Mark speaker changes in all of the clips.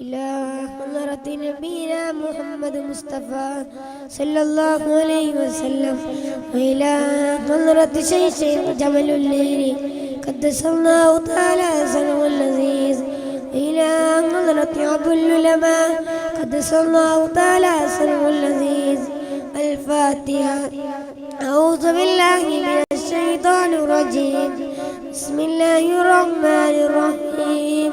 Speaker 1: إلى حضرة نبينا محمد مصطفى صلى الله عليه وسلم وإلى حضرة شيخ جمل الليل قدس الله تعالى سنه اللذيذ إلى حضرة عبد العلماء قدس الله تعالى سنه اللذيذ الفاتحة أعوذ بالله من الشيطان الرجيم. بسم الله الرحمن الرحيم.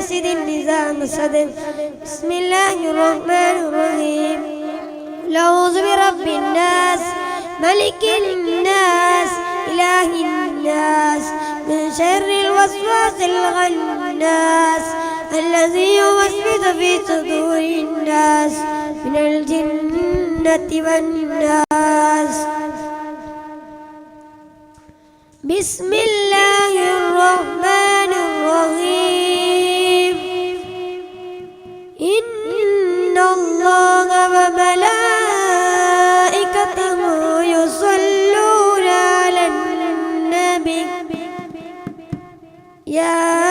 Speaker 1: حاسد إذا حسد بسم الله الرحمن الرحيم. قل أعوذ برب الناس ملك الناس إله الناس من شر الوسواس الغناس الذي يوسوس في صدور الناس من الجنة والناس. بسم الله الرحمن الرحيم. الله وملائكته يصلون على النبي. يا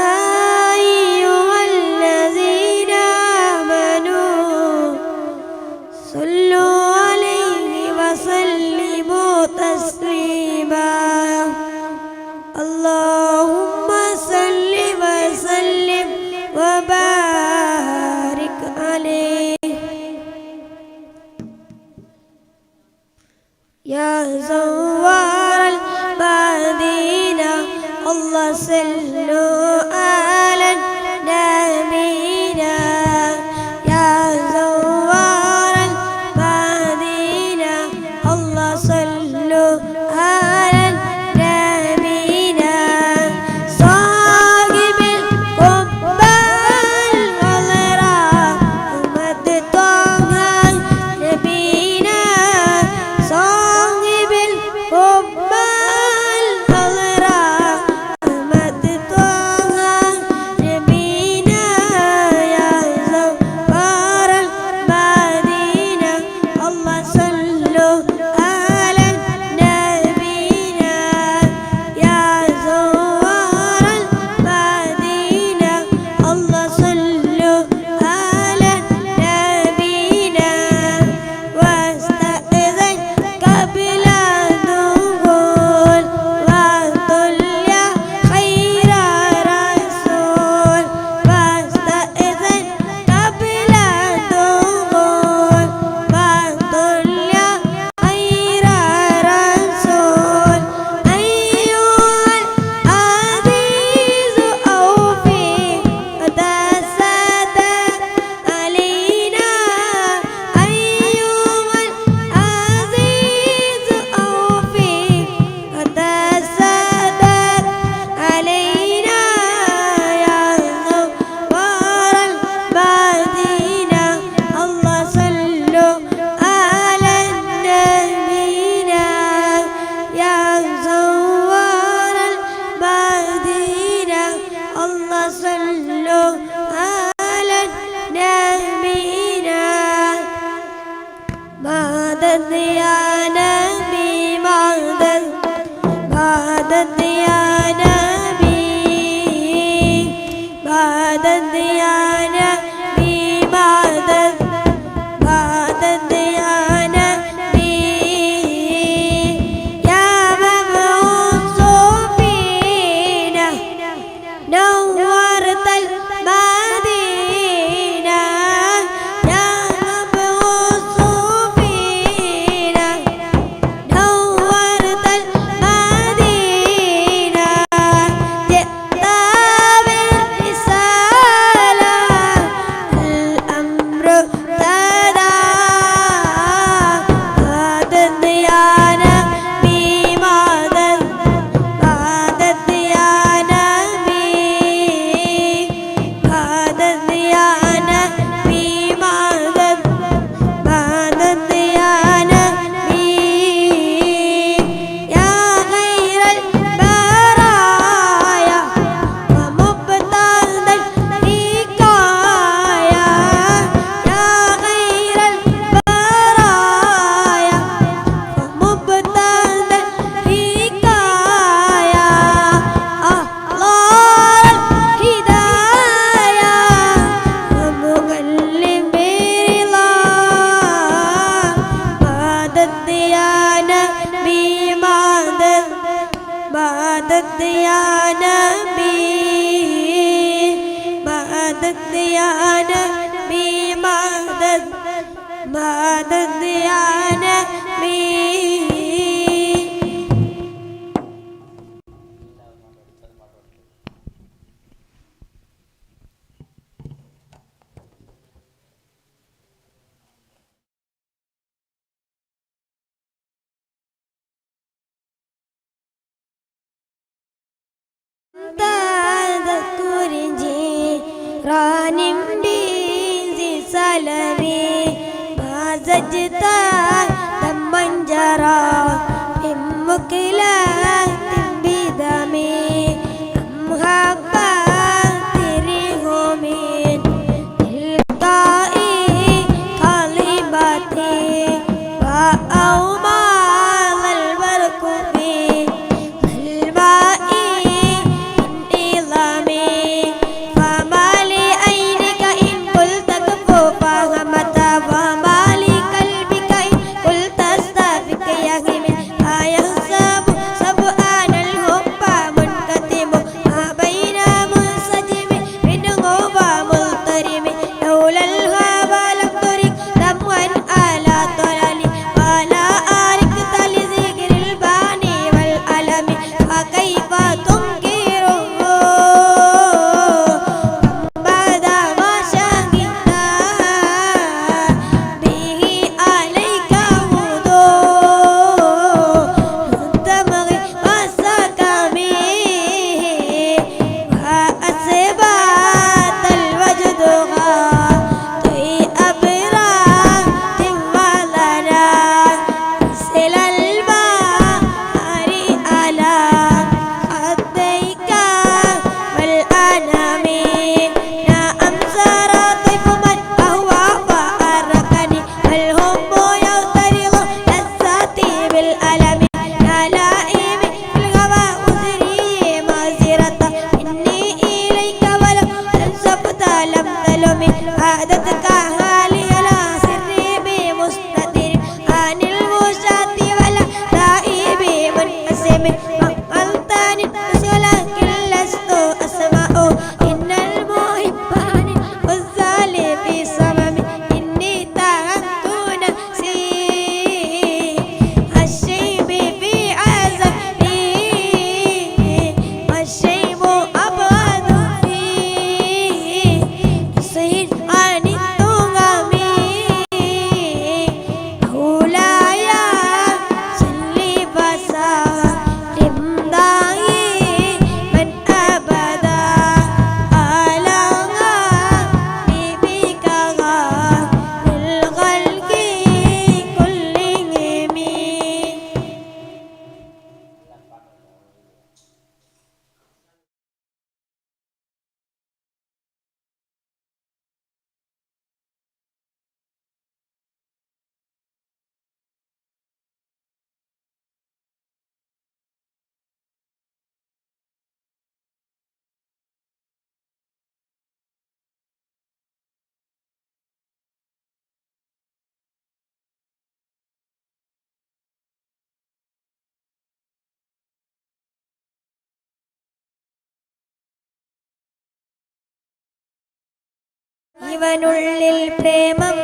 Speaker 1: ഇവനുള്ളിൽ പ്രേമം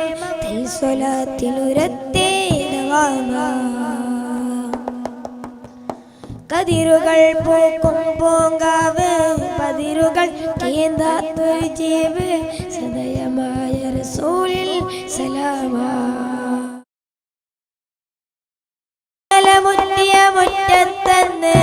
Speaker 1: കതിരുകൾ പൂക്കും പൂങ്കാവ് പതിരുകൾ കേന്താത്തൊരു ജീവ് സദയമായ റസൂലിൽ സലാമാ. മുറ്റത്തന്ന്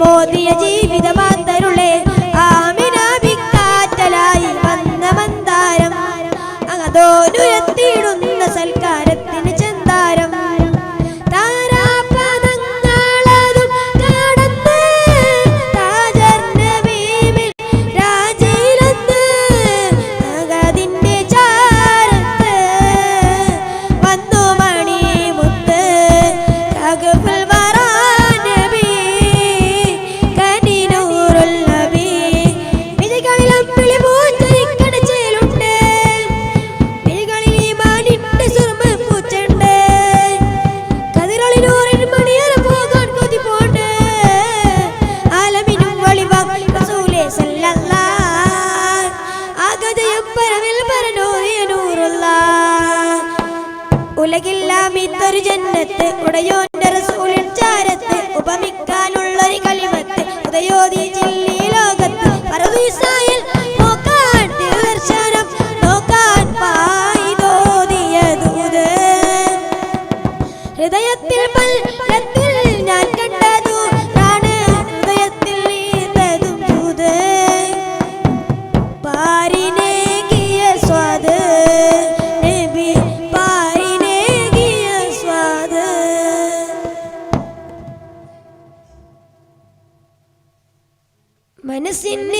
Speaker 1: മോദിയ ജീവിതമാ ഉലകില്ലാം ഇത്തൊരു ജന്നത്ത്. ഉടയോന്റെ റസൂലിൻ ഉപമിക്കാനുള്ളൊരു കളിമത്ത്. ഉദയോദി ജില്ല sin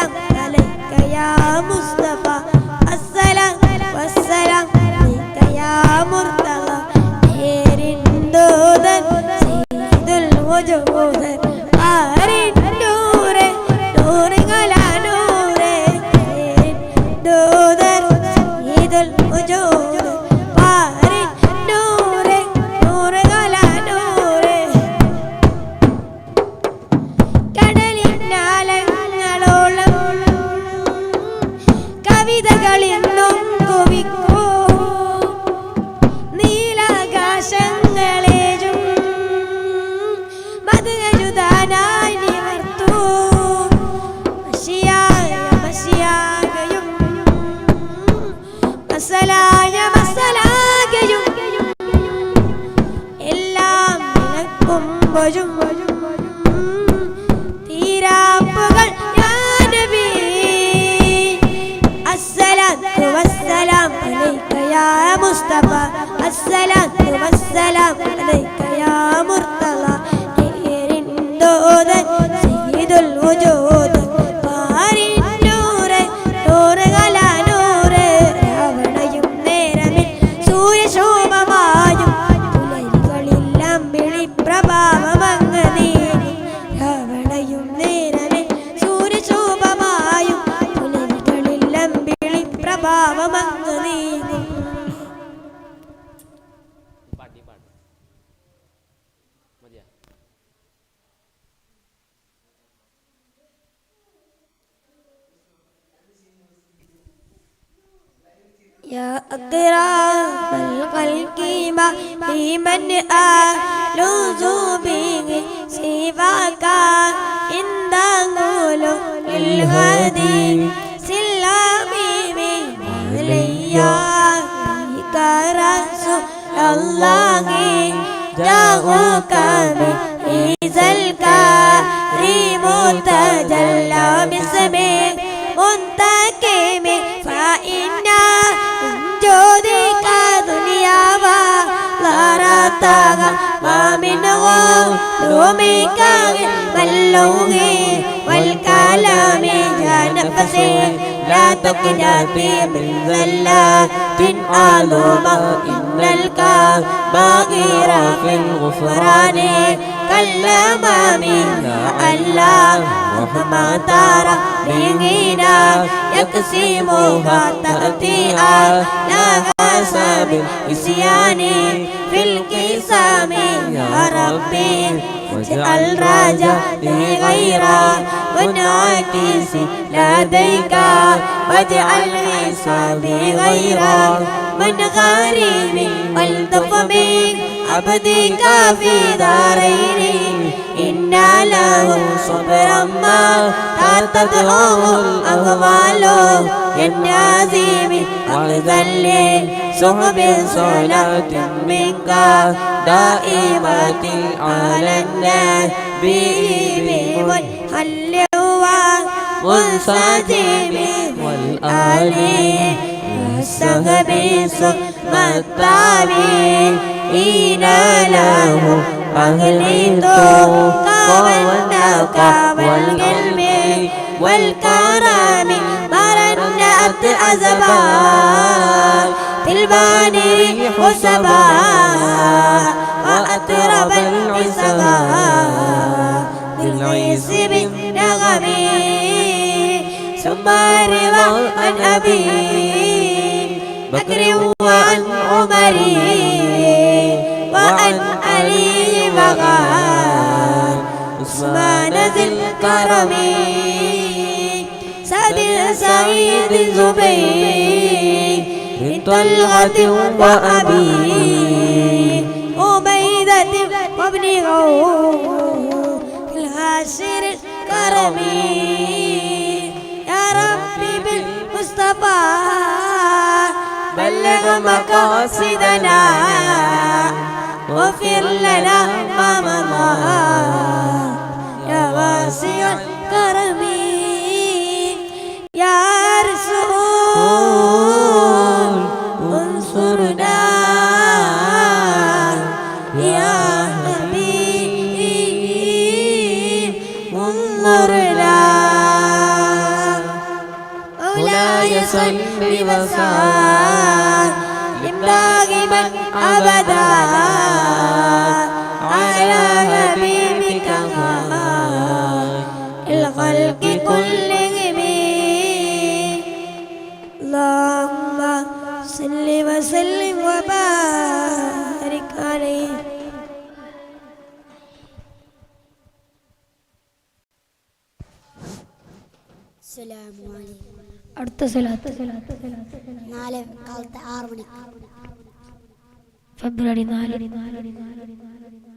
Speaker 1: Kaya musta വരും. തീരാപ്പുകൾ അസ്സലാത്തു വസ്സലാം അലൈക യാ മുസ്തഫ. വസ്സലാം അലൈക യാ സയ്യിദുൽ يا أطراف الخلق ما من أهل به سواك عند غلو الهدي سلامي مولايا بك رسول الله دعوك بإذا الكريم تبقى نغو رومي كاغ بلوغ والكلام يا نفسي لا تقنا في من ذلا تنالوما إن الكاغ باغير في الغفران كلم منا الله وما ترى بغينا يقسمها تأتيها الحساب نسياني في القسام يا ربي واجعل رجائي غير منعكس لديك واجعل حسابي غير من غريب والتف بك عبدك في دارين إن له صبرا ما تتبعه الأهوال ينازم وذل صحب صلاة منك دائمة على النبي والحل والصديم والآل والسهب ثم التابعين إن له أهل التقى والنقى والعلم والكرم مرنت أزبان الباني حسبا وأطرب العسبا بالعيس بالنغم ثم رضا عن أبي بكر وعن عمر وعن علي وغان عثمان ذي الكرم سعد سعيد زبير من طلحة وأبي عبيدة وابن عوف الهاشر الكرمي. يا ربي بالمصطفى بلغ مقاصدنا واغفر لنا ما مضى يا واسع الكرم مولاي صل وسلم دائما ابدا على حبيبك الخلق كلهم اللهم صل وسلم وبارك عليه
Speaker 2: അടുത്ത സലാത്ത്
Speaker 3: നാല് കാലത്ത് ആറ് മണി
Speaker 2: ഫെബ്രുവരി നാല് നാല് നാല് നാല്.